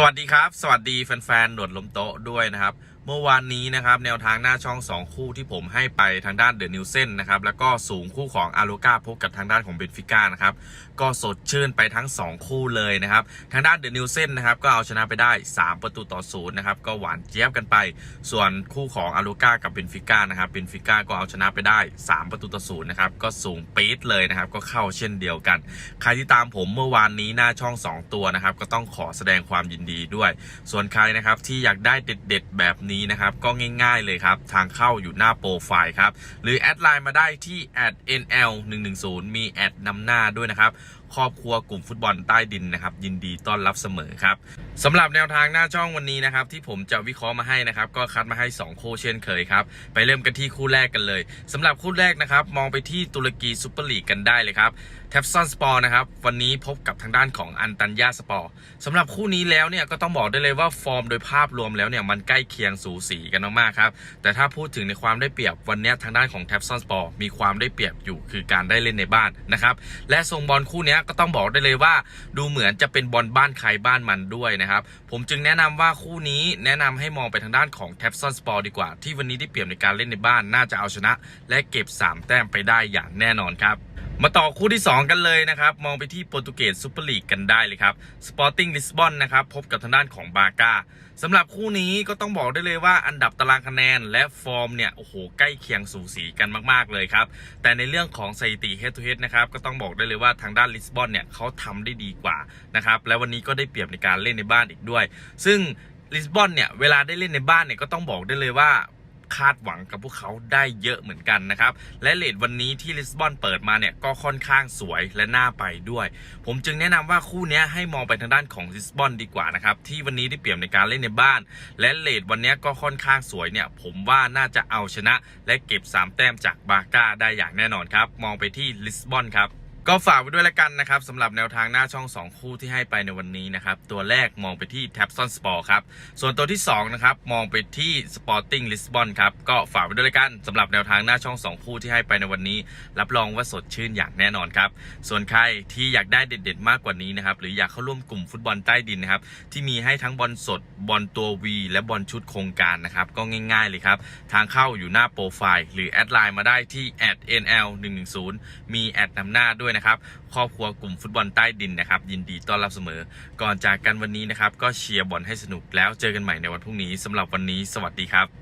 สวัสดีครับ สวัสดีแฟนๆหนวดลมโต๊ะด้วยนะครับ เมื่อวานนี้นะครับแนวทางหน้าช่อง 2 คู่ที่ผมให้ไปทางด้านเดอะนิวเซนนะครับแล้วก็สูงคู่ของอารูกาพบกับทางด้านของเบนฟิก้านะครับก็สดชื่นไปทั้ง 2 คู่เลยนะครับทางด้านเดอะนิวเซนนะครับก็เอาชนะไปได้ 3 ประตูต่อศูนย์นะครับก็หวานเจี๊ยบกันไป ส่วนคู่ของอารูกากับเบนฟิก้านะครับเบนฟิก้าก็เอาชนะไปได้ 3 ประตูต่อศูนย์นะครับก็สูงปี๊ดเลยนะครับก็เข้าเช่นเดียวกัน ใครที่ตามผมเมื่อวานนี้หน้าช่อง 2 ตัวนะครับก็ต้องขอแสดงความยินดีด้วย ส่วนใครนะครับที่อยากได้เด็ด ๆ แบบนี้นะครับก็ง่ายๆเลยครับ ทางเข้าอยู่หน้าโปรไฟล์ครับ หรือแอดไลน์มาได้ที่ @nl 1 1 0มีแอดนำหน้าด้วยนะครับ ครอบครัวกลุ่มฟุตบอลใต้ดินนะครับ ยินดีต้อนรับเสมอครับสำหรับแนวทางหน้าช่องวันนี้นะครับ ที่ผมจะวิเคราะห์มาให้นะครับ ก็คัดมาให้ 2 คู่เช่นเคยครับ ไปเริ่มกันที่คู่แรกกันเลยสำหรับคู่แรกนะครับ มองไปที่ตุรกีซูเปอร์ลีกกันได้เลยครับแทฟซอนสปอร์นะครับ วันนี้พบกับทางด้านของอันตันยาสปอร์สำหรับคู่นี้แล้วเนี่ยก็ต้องบอกได้เลยว่าฟอร์มโดยภาพรวมแล้วเนี่ยมันใกล้เคียงสูสีกันมากๆครับ แต่ถ้าพูดถึงในความได้เปรียบวันนี้ทางด้านของแทฟซอนสปอร์มีความได้เปรียบอยู่คือการได้เล่นในบ้านนะครับและทรงบอลคู่นี้ก็ต้องบอกได้เลยว่า ดูเหมือนจะเป็นบอลบ้านใครบ้านมันด้วยนะครับ ผมจึงแนะนำว่าคู่นี้แนะนำให้มองไปทางด้านของแท็บซอนสปอร์ดีกว่า ที่วันนี้ได้เปรียบในการเล่นในบ้านน่าจะเอาชนะ และเก็บ 3 แต้มไปได้อย่างแน่นอนครับ มาต่อคู่ที่ 2 กันเลยนะครับ มองไปที่โปรตุเกสซูเปอร์ลีกกันได้เลยครับสปอร์ติ้งลิสบอนนะครับ พบกับทางด้านของบาก้าสำหรับคู่นี้ก็ต้องบอกได้เลยว่าอันดับตารางคะแนนและฟอร์มเนี่ย โอ้โห ใกล้เคียงสูสีกันมาก ๆ เลยครับ แต่ในเรื่องของสถิติ head to head นะครับ ก็ต้องบอกได้เลยว่าทางด้านลิสบอนเนี่ยเขาทำได้ดีกว่านะครับ และวันนี้ก็ได้เปรียบในการเล่นในบ้านอีกด้วย ซึ่งลิสบอนเนี่ยเวลาได้เล่นในบ้านเนี่ยก็ต้องบอกได้เลยว่า คาดหวังกับพวกเขาได้เยอะเหมือนกันนะครับ และเลทวันนี้ที่ลิสบอนเปิดมาเนี่ยก็ค่อนข้างสวยและน่าไปด้วย ผมจึงแนะนำว่าคู่นี้ให้มองไปทางด้านของลิสบอนดีกว่านะครับ ที่วันนี้ได้เปรียบในการเล่นในบ้าน และเลทวันนี้ก็ค่อนข้างสวยเนี่ย ผมว่าน่าจะเอาชนะ และเก็บ 3 แต้มจากบาก้าได้อย่างแน่นอนครับ มองไปที่ลิสบอนครับ ก็ฝากไว้ด้วยละกันนะครับสำหรับแนวทางหน้าช่อง 2 คู่ที่ให้ไปในวันนี้นะครับ ตัวแรกมองไปที่ t a p s o n Sport ครับ ส่วนตัวที่2นะครับมองไปที่ Sporting Lisbon ครับ ก็ฝากไว้ด้วยละกันสำหรับแนวทางหน้าช่อง 2 คู่ที่ให้ไปในวันนี้ รับรองว่าสดชื่นอย่างแน่นอนครับ ส่วนใครที่อยากได้เด็ด ๆ มากกว่านี้นะครับหรืออยากเข้าร่วมกลุ่มฟุตบอลใต้ดินนะครับที่มีให้ทั้งบอลสดบอลตัว V และบอลชุดโครงการนะครับก็ง่ายๆเลยครับทางเข้าอยู่หน้าโปรไฟล์หรือแอดไลน์มาได้ที่ @nl 1 1 0 มีแอดนำหน้าด้วยนะครับครอบครัวกลุ่มฟุตบอลใต้ดินนะครับ ยินดีต้อนรับเสมอ ก่อนจากกันวันนี้นะครับ ก็เชียร์บอลให้สนุกแล้วเจอกันใหม่ในวันพรุ่งนี้สำหรับวันนี้ สวัสดีครับ